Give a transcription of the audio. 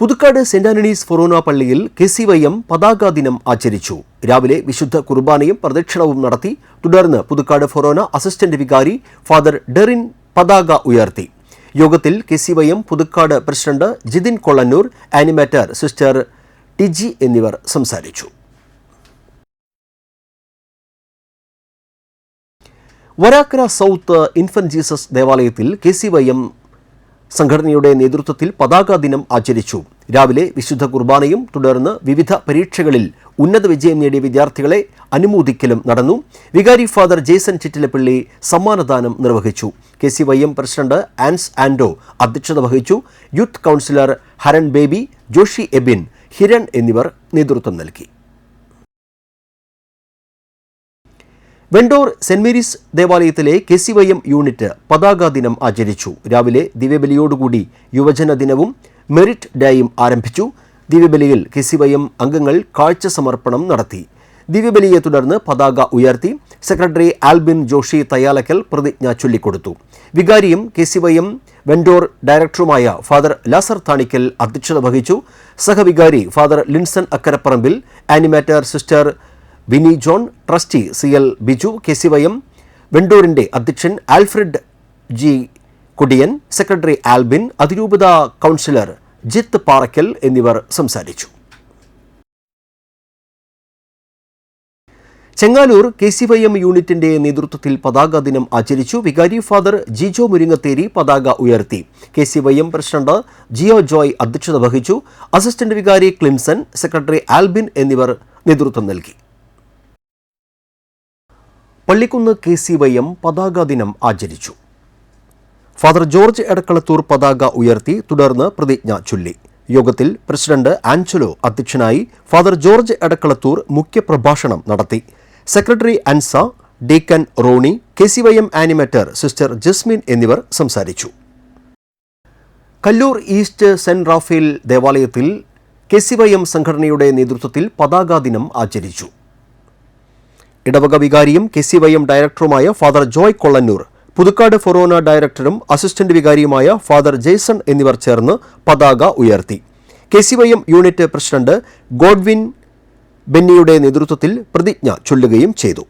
Puthukkad saint Antony's ഫൊറോന പള്ളിയിൽ K C Y M പതാക ദിനം ആചരിച്ചു. രാവിലെ വിശുദ്ധ കുർബാനയും പ്രദക്ഷിണവും നടത്തി തുടർന്ന് പുതുക്കാട് ഫൊറോന അസിസ്റ്റന്റ് വികാരി ഫാദർ ഡെറിൻ പതാക ഉയർത്തി. യോഗത്തിൽ K C Y M Puthukkad president Jithin Kollannur animator sister Tiji എന്നിവർ സംസാരിച്ചു. വരാക്കര സൗത്ത് ഇൻഫന്റ് ജീസസ് ദേവാലയത്തിൽ കെ സി വൈ എം സംഘടനയുടെ നേതൃത്വത്തിൽ പതാക ദിനം ആചരിച്ചു. രാവിലെ വിശുദ്ധ കുർബാനയും തുടർന്ന് വിവിധ പരീക്ഷകളിൽ ഉന്നത വിജയം നേടിയ വിദ്യാർത്ഥികളെ അനുമോദിക്കലും നടന്നു. വികാരി ഫാദർ ജേസൺ ചിറ്റിലപ്പള്ളി സമ്മാനദാനം നിർവഹിച്ചു. K C Y M president Ans Ando അധ്യക്ഷത വഹിച്ചു. യൂത്ത് കൗൺസിലർ ഹരൺ ബേബി ജോഷി എബിൻ ഹിരൺ എന്നിവർ നേതൃത്വം നൽകി. വെണ്ടോർ സെന്റ് മേരീസ് ദേവാലയത്തിലെ K C Y M unit പതാക ദിനം ആചരിച്ചു. രാവിലെ ദിവ്യബലിയോടുകൂടി യുവജന ദിനവും മെറിറ്റ് ഡേയും ആരംഭിച്ചു. ദിവ്യബലിയിൽ കെ സി വൈ എം അംഗങ്ങൾ കാഴ്ച സമർപ്പണം നടത്തി. ദിവ്യബലിയെ തുടർന്ന് പതാക ഉയർത്തി സെക്രട്ടറി ആൽബിൻ ജോഷി തയ്യാലക്കൽ പ്രതിജ്ഞ ചൊല്ലിക്കൊടുത്തു. വികാരിയും K C Y M Vendore ഡയറക്ടറുമായ ഫാദർ ലാസർ താണിക്കൽ അധ്യക്ഷത വഹിച്ചു. സഹവികാരി father Linson Akkaraparambil animator sister Vini John trustee C L Biju K C Y M വെണ്ടൂരിന്റെ അധ്യക്ഷൻ Alfred G Kudiyan secretary Albin അതിരൂപത കൗൺസിലർ ജിത്ത് പാറയ്ക്കൽ എന്നിവർ സംസാരിച്ചു. Chengaloor K C Y M യൂണിറ്റിന്റെ നേതൃത്വത്തിൽ പതാക ദിനം ആചരിച്ചു. വികാരി ഫാദർ ജിജോ മുരിങ്ങത്തേരി പതാക ഉയർത്തി. K C Y M president Jio Joy അധ്യക്ഷത വഹിച്ചു. അസിസ്റ്റന്റ് വികാരി ക്ലിംസൺ സെക്രട്ടറി ആൽബിൻ എന്നിവർ നേതൃത്വം നൽകി. Pallikunnu K C Y M പതാക ദിനം ആചരിച്ചു. ഫാദർ ജോർജ് എടക്കളത്തൂർ പതാക ഉയർത്തി തുടർന്ന് പ്രതിജ്ഞ ചൊല്ലി. യോഗത്തിൽ പ്രസിഡന്റ് ആഞ്ചലോ അധ്യക്ഷനായി ഫാദർ ജോർജ് എടക്കളത്തൂർ മുഖ്യപ്രഭാഷണം നടത്തി. Secretary Ansa deacon Roni K C Y M animator sister Jasmin എന്നിവർ സംസാരിച്ചു. കല്ലൂർ ഈസ്റ്റ് സെന്റ് റാഫേൽ ദേവാലയത്തിൽ കെ സി വൈ എം സംഘടനയുടെ നേതൃത്വത്തിൽ പതാകാ ദിനം ആചരിച്ചു. ഇടവക വികാരിയും കെ സി വൈ എം ഡയറക്ടറുമായ ഫാദർ ജോയ് കൊള്ളന്നൂർ പുതുക്കാട് ഫൊറോന ഡയറക്ടറും അസിസ്റ്റന്റ് വികാരിയുമായ ഫാദർ ജെയ്സൺ എന്നിവർ ചേർന്ന് പതാക ഉയർത്തി. K C Y M unit president Godwin ബെന്നിയുടെ നേതൃത്വത്തിൽ പ്രതിജ്ഞ ചൊല്ലുകയും ചെയ്തു.